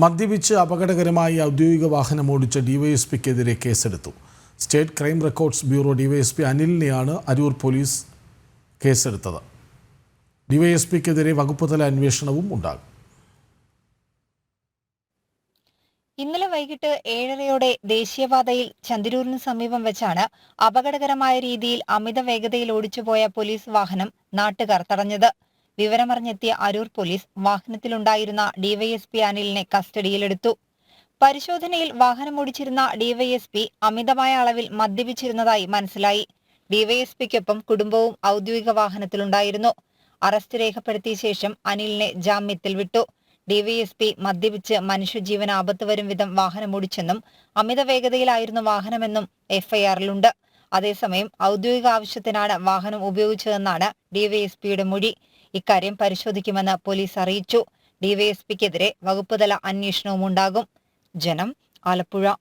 മദ്യപിച്ച് അപകടകരമായി ഔദ്യോഗിക വാഹനം ഓടിച്ച ഡിവൈഎസ്പിക്കെതിരെ കേസെടുത്തു. State crime records bureau DYSP അനിലിനെയാണ് Aroor police കേസെടുത്തത്. ഡിവൈഎസ്പിക്കെതിരെ വകുപ്പുതല അന്വേഷണവും ഉണ്ടാകും. ഇന്നലെ വൈകിട്ട് ഏഴരയോടെ ദേശീയപാതയിൽ ചന്ദിരൂരിന് സമീപം വെച്ചാണ് അപകടകരമായ രീതിയിൽ അമിത വേഗതയിൽ ഓടിച്ചുപോയ പോലീസ് വാഹനം നാട്ടുകാർ തടഞ്ഞത്. വിവരമറിഞ്ഞെത്തിയ അരൂർ പോലീസ് വാഹനത്തിലുണ്ടായിരുന്ന ഡിവൈഎസ്പി അനിലിനെ കസ്റ്റഡിയിലെടുത്തു. പരിശോധനയിൽ വാഹനമോടിച്ചിരുന്ന ഡിവൈഎസ്പി അമിതമായ അളവിൽ മദ്യപിച്ചിരുന്നതായി മനസ്സിലായി. ഡിവൈഎസ്പിക്കൊപ്പം കുടുംബവും ഔദ്യോഗിക വാഹനത്തിലുണ്ടായിരുന്നു. അറസ്റ്റ് രേഖപ്പെടുത്തിയ ശേഷം അനിലിനെ ജാമ്യത്തിൽ വിട്ടു. ഡിവൈഎസ്പി മദ്യപിച്ച് മനുഷ്യജീവൻ ആപത്ത് വരും വിധം വാഹനമോടിച്ചെന്നും അമിത വേഗതയിലായിരുന്നു വാഹനമെന്നും എഫ്ഐആറിലുണ്ട് അതേസമയം ഔദ്യോഗിക ആവശ്യത്തിനാണ് വാഹനം ഉപയോഗിച്ചതെന്നാണ് ഡിവൈഎസ്പിയുടെ മൊഴി. ഇക്കാര്യം പരിശോധിക്കുമെന്ന് പോലീസ് അറിയിച്ചു. ഡിവൈഎസ്പിക്കെതിരെ വകുപ്പുതല അന്വേഷണവും ഉണ്ടാകും ജനം ആലപ്പുഴ.